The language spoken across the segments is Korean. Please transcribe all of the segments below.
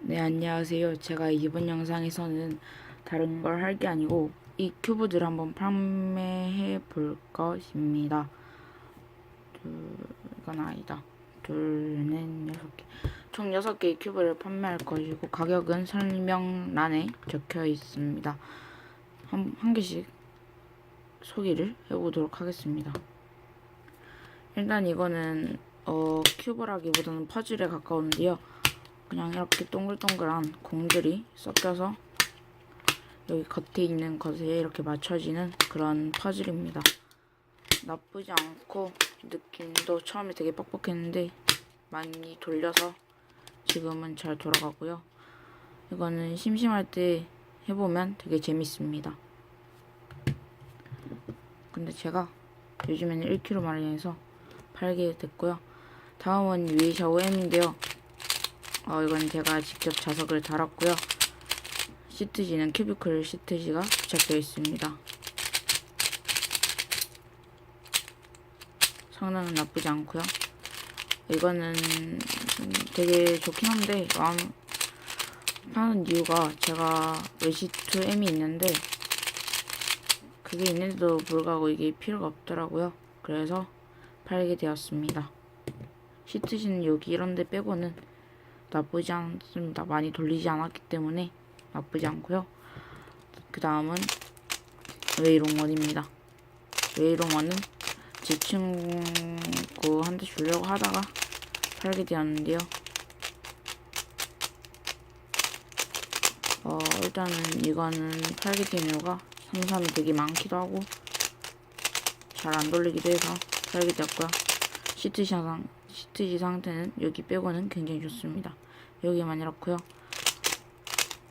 네, 안녕하세요. 제가 이번 영상에서는 다른 걸 할 게 아니고 이 큐브들을 한번 판매해 볼 것입니다. 둘, 이건 아니다. 둘, 넷, 여섯 개. 총 여섯 개의 큐브를 판매할 것이고 가격은 설명란에 적혀 있습니다. 한, 한 개씩 소개를 해보도록 하겠습니다. 일단 이거는 어, 큐브라기보다는 퍼즐에 가까운데요. 그냥 이렇게 동글동글한 공들이 섞여서 여기 겉에 있는 것에 이렇게 맞춰지는 그런 퍼즐입니다. 나쁘지 않고 느낌도 처음에 되게 뻑뻑했는데 많이 돌려서 지금은 잘 돌아가고요. 이거는 심심할 때 해보면 되게 재밌습니다. 근데 제가 요즘에는 1kg 마련해서 팔게 됐고요. 다음은 위에 샤워 M인데요. 어, 이건 제가 직접 자석을 달았고요. 시트지는 큐비클 시트지가 부착되어 있습니다. 성능은 나쁘지 않고요. 이거는 되게 좋긴 한데 마음 하는 이유가 제가 외시트 M이 있는데 그게 있는데도 불구하고 이게 필요가 없더라고요. 그래서 팔게 되었습니다. 시트지는 여기 이런 데 빼고는 나쁘지 않습니다. 많이 돌리지 않았기 때문에 나쁘지 않고요. 그 다음은 웨이롱원입니다. 웨이롱원은 제 친구한테 주려고 하다가 팔게 되었는데요. 어, 일단은 이거는 팔게 된 이유가 삼삼이 되게 많기도 하고 잘 안 돌리기도 해서 팔게 되었고요. 시트 상상 시트지 상태는 여기 빼고는 굉장히 좋습니다. 여기만 이렇고요.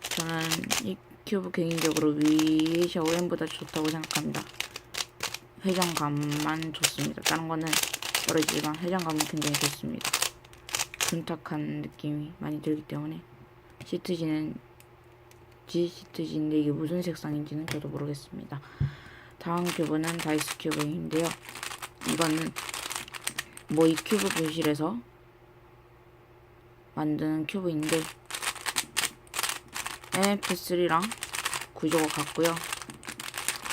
저는 이 큐브 개인적으로 위 샤오엠보다 좋다고 생각합니다. 회전감만 좋습니다. 다른 거는 모르지만 회전감은 굉장히 좋습니다. 둔탁한 느낌이 많이 들기 때문에 시트지는 G 시트지인데 이게 무슨 색상인지는 저도 모르겠습니다. 다음 큐브는 다이스 큐브인데요. 이거는 모이 큐브 교실에서 만든 큐브인데 NF3랑 구조가 같고요.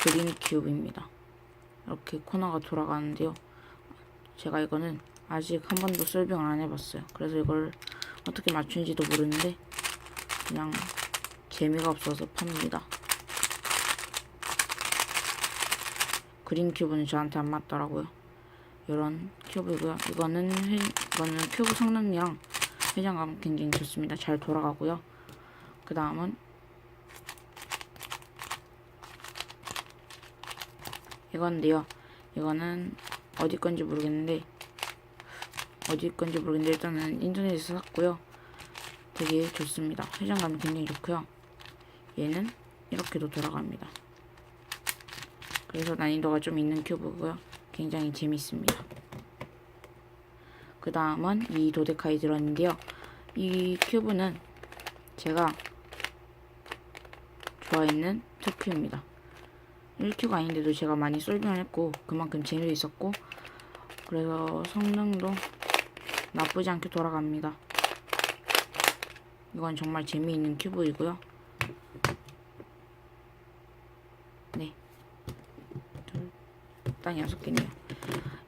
그린 큐브입니다. 이렇게 코너가 돌아가는데요. 제가 이거는 아직 한 번도 설명을 안 해봤어요. 그래서 이걸 어떻게 맞추는지도 모르는데 그냥 재미가 없어서 팝니다. 그린 큐브는 저한테 안 맞더라고요. 이런 큐브고요. 이거는 회, 이거는 큐브 성능이랑 회전감 굉장히 좋습니다. 잘 돌아가고요. 그 다음은 이건데요. 이거는 어디 건지 모르겠는데 어디 건지 모르겠는데 일단은 인터넷에서 샀고요. 되게 좋습니다. 회전감이 굉장히 좋고요. 얘는 이렇게도 돌아갑니다. 그래서 난이도가 좀 있는 큐브고요. 굉장히 재밌습니다. 그 다음은 이 도데카이 들었는데요. 이 큐브는 제가 좋아했는 특큐입니다. 1큐가 아닌데도 제가 많이 솔병했고 그만큼 재미도 있었고 그래서 성능도 나쁘지 않게 돌아갑니다. 이건 정말 재미있는 큐브이고요. 네. 둘, 딱 여섯 개네요.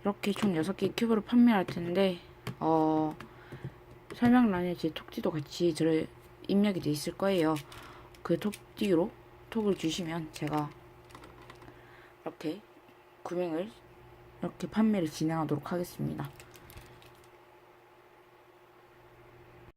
이렇게 총 6개 큐브를 판매할 텐데 어 설명란에 제 톡띠도 같이 들어 입력이 돼 있을 거예요. 그 톡띠로 톡을 주시면 제가 이렇게 구매를 이렇게 판매를 진행하도록 하겠습니다.